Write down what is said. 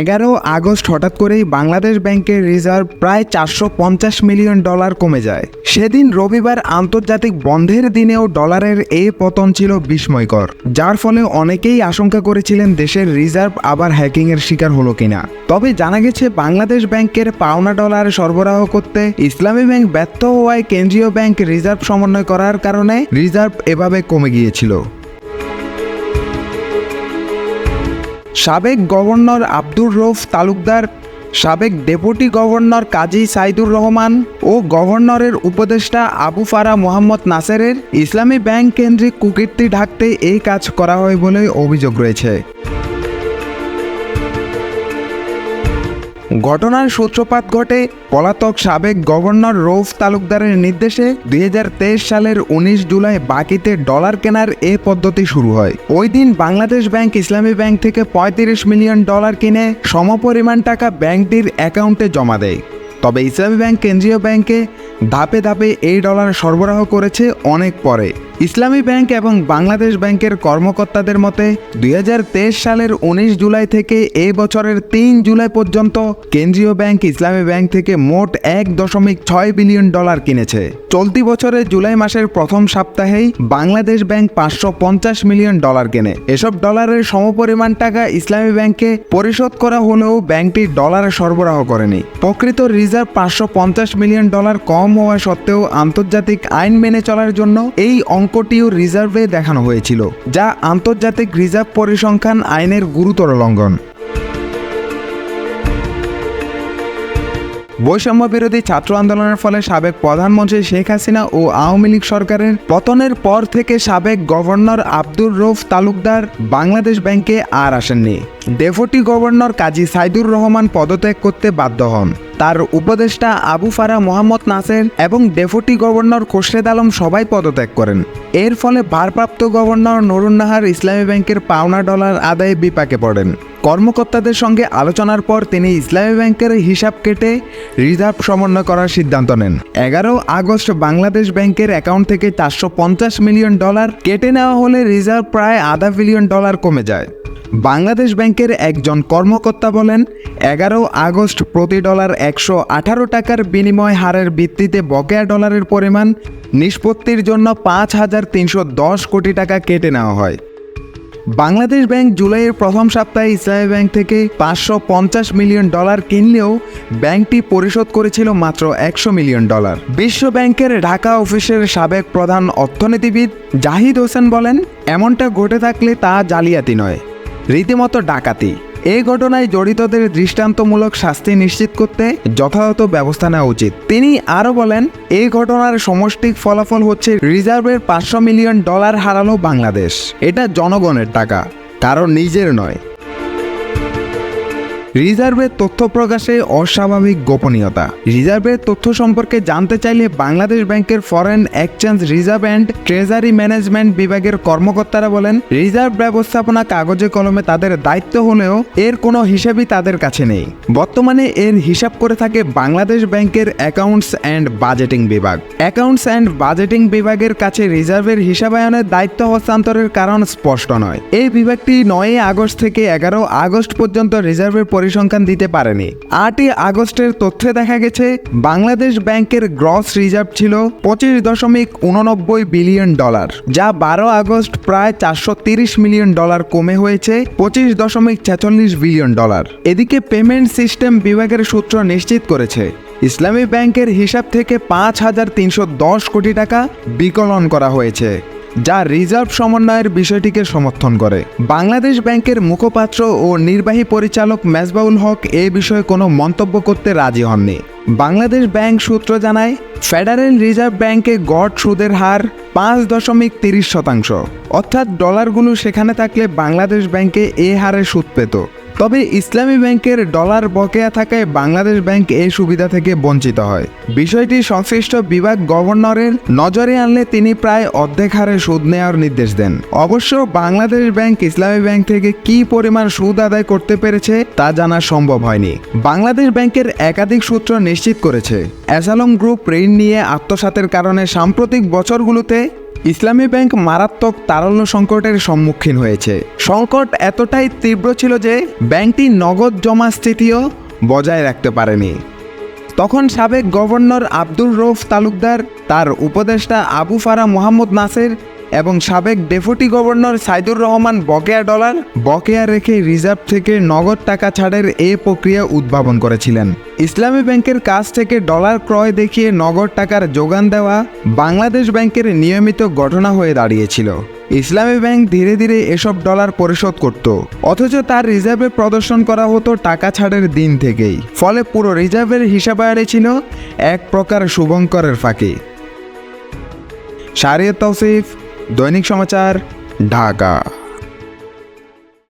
এগারো আগস্ট হঠাৎ করেই বাংলাদেশ ব্যাংকের রিজার্ভ প্রায় চারশো পঞ্চাশ মিলিয়ন ডলার কমে যায়। সেদিন রবিবার আন্তর্জাতিক বন্ধের দিনেও ডলারের এই পতন ছিল বিস্ময়কর, যার ফলে অনেকেই আশঙ্কা করেছিলেন দেশের রিজার্ভ আবার হ্যাকিংয়ের শিকার হলো কিনা। তবে জানা গেছে, বাংলাদেশ ব্যাংকের পাওনা ডলার সরবরাহ করতে ইসলামী ব্যাংক ব্যর্থ হওয়ায় কেন্দ্রীয় ব্যাংক রিজার্ভ সমন্বয় করার কারণে রিজার্ভ এভাবে কমে গিয়েছিল। সাবেক গভর্নর আব্দুর রৌফ তালুকদার, সাবেক ডেপুটি গভর্নর কাজী সাইদুর রহমান ও গভর্নরের উপদেষ্টা আবু ফারা মোহাম্মদ নাসেরের ইসলামী ব্যাংক কেন্দ্রিক কুকীর্তি ঢাকতে এই কাজ করা হয় বলে অভিযোগ রয়েছে। ঘটনার সূত্রপাত ঘটে পলাতক সাবেক গভর্নর রৌফ তালুকদারের নির্দেশে দুই হাজার তেইশ সালের উনিশ জুলাই বাকিতে ডলার কেনার এ পদ্ধতি শুরু হয়। ওই দিন বাংলাদেশ ব্যাংক, ইসলামী ব্যাংক থেকে পঁয়ত্রিশ মিলিয়ন ডলার কিনে সমপরিমাণ টাকা ব্যাংকটির অ্যাকাউন্টে জমা দেয়। তবে ইসলামী ব্যাংক, কেন্দ্রীয় ব্যাংকে ধাপে ধাপে এই ডলার সরবরাহ করেছে অনেক পরে। ইসলামী ব্যাংক এবং বাংলাদেশ ব্যাংকের কর্মকর্তাদের মতে, দুই সালের উনিশ জুলাই থেকে এ বছরের তিন জুলাই পর্যন্ত কেন্দ্রীয় ব্যাংক ইসলামী ব্যাংক থেকে মোট এক দশমিক ছয় বিলিয়ন ডলার কিনেছে। চলতি বছরের জুলাই মাসের প্রথম সপ্তাহেই বাংলাদেশ ব্যাংক পাঁচশো পঞ্চাশ মিলিয়ন ডলার কেনে। এসব ডলারের সমপরিমাণ টাকা ইসলামী ব্যাংকে পরিশোধ করা হলেও ব্যাংকটি ডলারে সরবরাহ করেনি। প্রকৃত রিজার্ভ পাঁচশো পঞ্চাশ মিলিয়ন ডলার কম হওয়া সত্ত্বেও আন্তর্জাতিক আইন মেনে চলার জন্য এই অঙ্কটিও রিজার্ভে দেখানো হয়েছিল, যা আন্তর্জাতিক রিজার্ভ পরিসংখ্যান আইনের গুরুতর লঙ্ঘন। বৈষম্য বিরোধী ছাত্র আন্দোলনের ফলে সাবেক প্রধানমন্ত্রী শেখ হাসিনা ও আওয়ামী লীগ সরকারের পতনের পর থেকে সাবেক গভর্নর আব্দুর রৌফ তালুকদার বাংলাদেশ ব্যাংকে আর আসেননি। ডেপুটি গভর্নর কাজী সাইদুর রহমান পদত্যাগ করতে বাধ্য হন। তার উপদেষ্টা আবু ফারা মোহাম্মদ নাসের এবং ডেপুটি গভর্নর খোরশেদ আলম সবাই পদত্যাগ করেন। এর ফলে ভারপ্রাপ্ত গভর্নর নুরুন্নাহার ইসলামী ব্যাংকের পাওনা ডলার আদায়ে বিপাকে পড়েন। কর্মকর্তাদের সঙ্গে আলোচনার পর তিনি ইসলামী ব্যাংকের হিসাব কেটে রিজার্ভ সমন্বয় করার সিদ্ধান্ত নেন। এগারো আগস্ট বাংলাদেশ ব্যাংকের অ্যাকাউন্ট থেকে চারশো পঞ্চাশ মিলিয়ন ডলার কেটে নেওয়া হলে রিজার্ভ প্রায় আধা বিলিয়ন ডলার কমে যায়। বাংলাদেশ ব্যাংকের একজন কর্মকর্তা বলেন, এগারো আগস্ট প্রতি ডলার একশো আঠারো টাকার বিনিময় হারের ভিত্তিতে বকেয়া ডলারের পরিমাণ নিষ্পত্তির জন্য পাঁচ হাজার তিনশো দশ কোটি টাকা কেটে নেওয়া হয়। বাংলাদেশ ব্যাংক জুলাইয়ের প্রথম সপ্তাহে ইসলামী ব্যাংক থেকে পাঁচশো পঞ্চাশ মিলিয়ন ডলার কিনলেও ব্যাংকটি পরিশোধ করেছিল মাত্র একশো মিলিয়ন ডলার। বিশ্ব ব্যাংকের ঢাকা অফিসের সাবেক প্রধান অর্থনীতিবিদ জাহিদ হোসেন বলেন, এমনটা ঘটে থাকলে তা জালিয়াতি নয়। রীতিমতো ডাকাতি। এই ঘটনায় জড়িতদের দৃষ্টান্তমূলক শাস্তি নিশ্চিত করতে যথাযথ ব্যবস্থা নেওয়া উচিত। তিনি আরও বলেন এই ঘটনার সমষ্টিক ফলাফল হচ্ছে রিজার্ভের পাঁচশো মিলিয়ন ডলার হারালো বাংলাদেশ। এটা জনগণের টাকা কারণ নিজের নয়। রিজার্ভের তথ্য প্রকাশে অস্বাভাবিক গোপনীয়তা। রিজার্ভের তথ্য সম্পর্কে জানতে চাইলে বাংলাদেশ ব্যাংকের foreign exchange reserve and treasury management বিভাগের কর্মকর্তারা বলেন, রিজার্ভ ব্যবস্থাপনা কাগজে কলমে তাদের দায়িত্ব হলেও এর কোনো হিসাবই তাদের কাছে নেই। বর্তমানে এর হিসাব করে থাকে বাংলাদেশ ব্যাংকের অ্যাকাউন্টস অ্যান্ড বাজেটিং বিভাগ। অ্যাকাউন্টস অ্যান্ড বাজেটিং বিভাগের কাছে রিজার্ভের হিসাবায়নের দায়িত্ব হস্তান্তরের কারণ স্পষ্ট নয়। এই বিভাগটি নয় আগস্ট থেকে এগারো আগস্ট পর্যন্ত রিজার্ভের পরিসংখ্যান দিতে পারেনি। আটই আগস্টের তথ্যে দেখা গেছে, বাংলাদেশ ব্যাংকের গ্রস রিজার্ভ ছিল পঁচিশ দশমিক উননব্বই বিলিয়ন ডলার, যা বারো আগস্ট প্রায় চারশো তিরিশ মিলিয়ন ডলার কমে হয়েছে, পঁচিশ দশমিক ছেচল্লিশ বিলিয়ন ডলার। এদিকে পেমেন্ট সিস্টেম বিভাগের সূত্র নিশ্চিত করেছে, ইসলামী ব্যাংকের হিসাব থেকে পাঁচ হাজার তিনশো দশ কোটি টাকা বিকলন করা হয়েছে। যা রিজার্ভ সমন্বয়ের বিষয়টিকে সমর্থন করে। বাংলাদেশ ব্যাংকের মুখপাত্র ও নির্বাহী পরিচালক মেজবাউল হক এ বিষয়ে কোনো মন্তব্য করতে রাজি হননি। বাংলাদেশ ব্যাংক সূত্র জানায়, ফেডারেল রিজার্ভ ব্যাংকে গড় সুদের হার পাঁচ দশমিক তিরিশ শতাংশ। অর্থাৎ ডলারগুলো সেখানে থাকলে বাংলাদেশ ব্যাংকে এ হারে সুদ পেত। তবে ইসলামী ব্যাংকের ডলার বকেয়া থাকায় বাংলাদেশ ব্যাংক এই সুবিধা থেকে বঞ্চিত হয়। বিষয়টি সংশ্লিষ্ট বিভাগ গভর্নরের নজরে আনলে তিনি প্রায় অর্ধেক হারে সুদ নেওয়ার নির্দেশ দেন। অবশ্য বাংলাদেশ ব্যাংক ইসলামী ব্যাংক থেকে কি পরিমাণ সুদ আদায় করতে পেরেছে তা জানা সম্ভব হয়নি। বাংলাদেশ ব্যাংকের একাধিক সূত্র নিশ্চিত করেছে অ্যাসালম গ্রুপ ঋণ নিয়ে আত্মসাতের কারণে সাম্প্রতিক বছরগুলোতে ইসলামী ব্যাংক মারাত্মক তারল্য সংকটের সম্মুখীন হয়েছে। সংকট এতটাই তীব্র ছিল যে ব্যাংকটি নগদ জমা স্থিতিও বজায় রাখতে পারেনি। তখন সাবেক গভর্নর আব্দুর রৌফ তালুকদার, তার উপদেষ্টা আবু ফারা মোহাম্মদ নাসের এবং সাবেক ডেপুটি গভর্নর সাইদুর রহমান বকেয়া ডলার বকেয়া রেখে রিজার্ভ থেকে নগদ টাকা ছাড়ের এ প্রক্রিয়া উদ্ভাবন করেছিলেন। ইসলামী ব্যাংকের কাছ থেকে ডলার ক্রয় দেখিয়ে নগদ টাকার যোগান দেওয়া বাংলাদেশ ব্যাংকের নিয়মিত ঘটনা হয়ে দাঁড়িয়েছিল। ইসলামী ব্যাংক ধীরে ধীরে এসব ডলার পরিশোধ করত, অথচ তার রিজার্ভে প্রদর্শন করা হতো টাকা ছাড়ের দিন থেকেই। ফলে পুরো রিজার্ভের হিসাবায়ারি ছিল এক প্রকার শুভঙ্করের ফাঁকি। শারিয়ত তৌসিফ দৈনিক সমাচার ঢাকা।